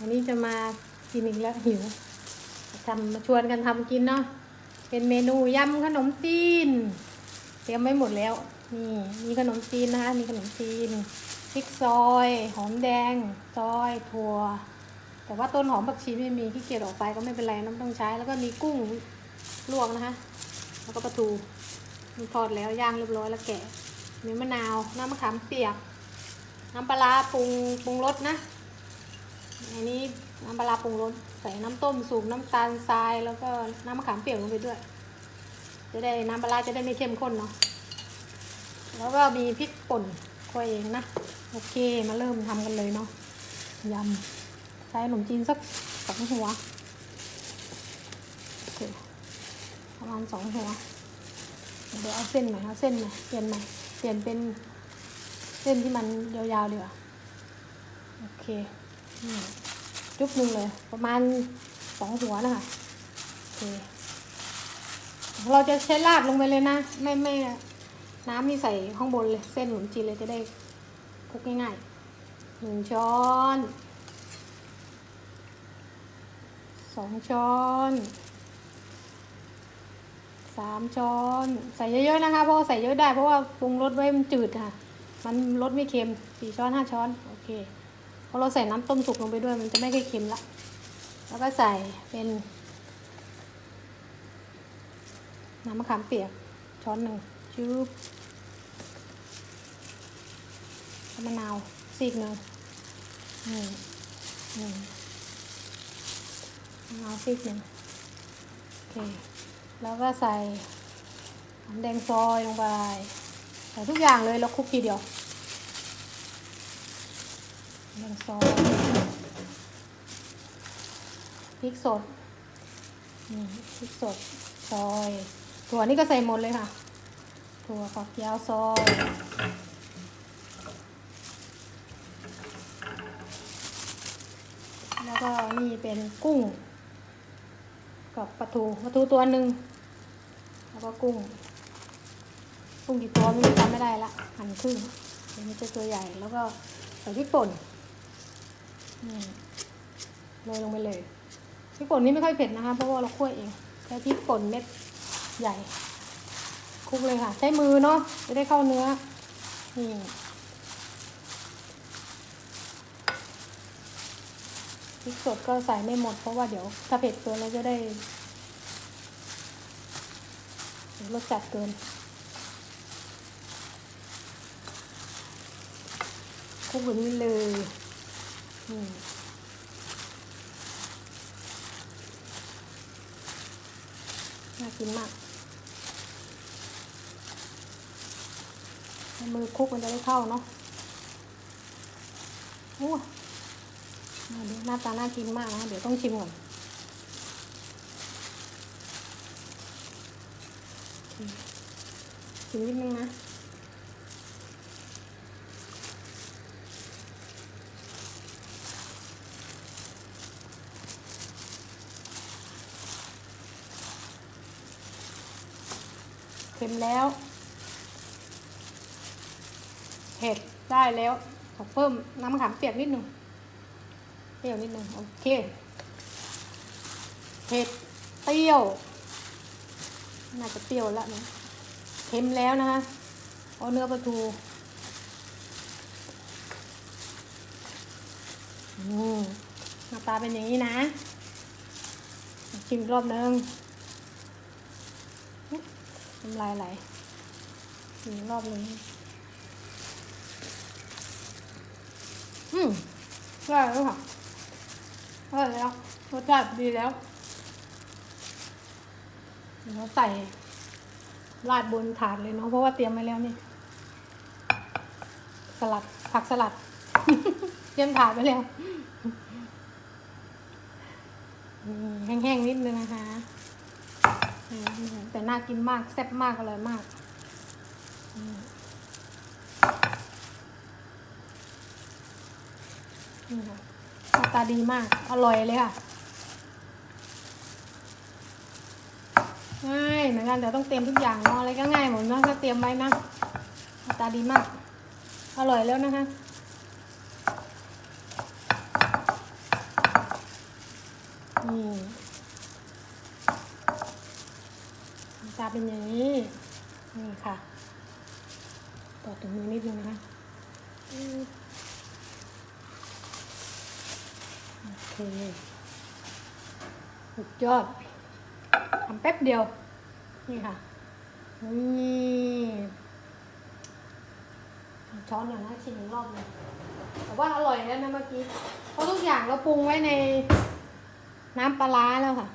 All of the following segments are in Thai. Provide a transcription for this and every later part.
วันนี้จะมากินอีกแล้วหิวทำมาชวนกันทำกินเนาะเป็นเมนูยำขนมจีนเตรียมไว้หมดแล้ว นี่มีขนมจีนนะคะมีขนมจีนพริกซอย หอมแดง ซอยถั่ว แต่ว่าต้นหอมผักชีไม่มีที่เกียจออกไปก็ไม่เป็นไรน้ำต้องใช้ แล้วก็มีกุ้งลวกนะคะ แล้วก็ปลาทูมีทอดแล้วย่างเรียบร้อยแล้วแกะมีมะนาว น้ำมะขามเปียก น้ำปลาร้าปรุงปรุงรสนะ อันนี้น้ำปลาปรุงรสใส่น้ำต้มสูบน้ำตาลทรายแล้วก็น้ำมะขามเปียกลงไปด้วย จะได้น้ำปลาจะได้ไม่เข้มข้นเนาะแล้วก็มีพริกป่นคั่วเองนะโอเคมาเริ่มทำกันเลยเนาะยำใช้ขนมจีนสักสองหัวประมาณสองหัวเดี๋ยวเอาเส้นหม่เอาเส้นหม่เปลี่ยนใหม่เปลี่ยนเป็นเส้นที่มันยาวๆดีกว่าโอเค จุ๊บหนึงเลย ประมาณสองหัวนะคะโอเคเราจะใช้ราดลงไปเลยนะ ไม่ไม่น้ำนี่ใส่ข้างบนเลย เส้นขนมจีนเลยจะได้คลุกง่ายๆหนึ่งช้อนสองช้อนสามช้อน ใส่เยอะๆนะคะ เพราะใส่เยอะได้เพราะว่าปรุงรสไว้มันจืดค่ะ มันรสไม่เค็มสี่ช้อนห้าช้อน โอเค พราะเราใส่น้ำต้มสุกลงไปด้วยมันจะไม่ค่อยเค็มละ แล้วก็ใส่เป็นน้ำมะขามเปียกช้อนหนึ่งชืบมะนาวซีกหนึ่งหนึ่งหนึ่งมะนาวซีกหนึ่งโอเค แล้วก็ใส่หอมแดงซอยลงไปใส่ทุกอย่างเลยแล้วคลุกทีเดียว หอมแดงซอยพริกสดนี่พริกสดซอยถั่วนี่ก็ใส่หมดเลยค่ะ ถั่วฝักยาวซอยแล้วก็นี่เป็นกุ้ง กับปลาทูปลาทูตัวหนึ่งแล้วก็กุ้ง กุ้งกี่ตัวไม่รู้จำไม่ได้ละหั่นครึ่งเดี๋ยวมันจะตัวใหญ่แล้วก็ใส่พริกป่น โรยลงไปเลยพริกป่นนี่ไม่ค่อยเผ็ดนะคะ เพราะว่าเราคั่วเองใช้พริกป่นเม็ดใหญ่คลุกเลยค่ะ ใช้มือเนาะจะได้เข้าเนื้อนี่พริกสดก็ใส่ไม่หมด เพราะว่าเดี๋ยวถ้าเผ็ดเกินเราจะได้รสจัดเกินคลุกแบบนี้เลย น่ากินมากมือคลุกมันจะได้เข้าเนาะโอ้น่าดูหน้าตาน่ากินมากนะ เดี๋ยวต้องชิมก่อนชิมนิดนึงนะ เค็มแล้ว เผ็ดได้แล้วขอเพิ่มน้ำมะขามเปียกนิดหนึ่งเปรี้ยวนิดหนึ่งโอเคเผ็ดเปรี้ยว น่าจะเปรี้ยวแล้วนะเค็มแล้วนะคะเอาเนื้อปลาทูอืมหน้าตาเป็นอย่างนี้นะชิมรอบนึง น้ำลายไหลอีกรอบหนึ่งอืมได้แล้วค่ะได้แล้วรสชาติดีแล้วเดี๋ยวเราใส่ราดบนถาดเลยเนาะเพราะว่าเตรียมไว้แล้วนี่ สลัดผักสลัด เตรียมถาดไว้แล้วแห้งๆนิดนึงนะคะ แต่น่ากินมาก แซ่บมากอร่อยมากอืมนี่ค่ะหน้าตาดีมาก อร่อยเลยค่ะง่ายเหมือนกันแต่ต้องเตรียมทุกอย่างเนาะอะไรก็ง่ายหมดเนาะถ้าเตรียมไว้นะหน้าตาดีมาก อร่อยแล้วนะคะนี่หน้าตา เป็นอย่างนี้ นี่ค่ะต่อถึงมือนิดนึงนะคะโอเคสุดยอดทำแป๊บเดียว นี่ค่ะ นี่ช้อนหน่อยนะชิมอีกรอบหนึงแต่ว่าอร่อยแล้วนะเมื่อกี้ เพราะทุกอย่างเราปรุงไว้ในน้ำปลาร้าแล้วค่ะ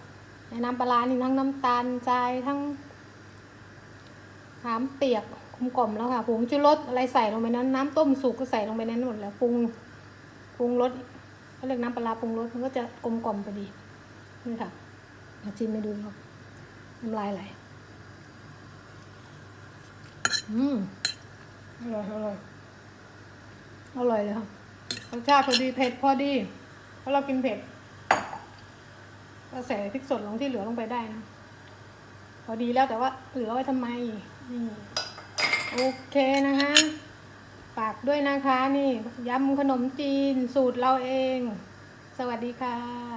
ในน้ำปลาร้านี่ทั้งน้ำตาลทรายทั้ง น้ำเปียกกลมกล่อมแล้วค่ะผงชูรสอะไรใส่ลงไปนั้น น้ำต้มสุกก็ใส่ลงไปนั้นหมดแล้วปรุงปรุงรสเขาเรียกน้ำปลาปรุงรสมันก็จะกลมกล่อมพอดีนี่ค่ะมาชิมไปดูครับน้ำลายไหลอืมอร่อยอร่อยอร่อยเลยค่ะรสชาติพอดีเผ็ดพอดีเพราะเรากินเผ็ดก็ใส่พริกสดลงที่เหลือลงไปได้นะ อดีแล้วแต่ว่าเหลือไว้ทำไมนี่โอเคนะคะฝากด้วยนะคะ นี่ยำขนมจีนสูตรเราเอง สวัสดีค่ะ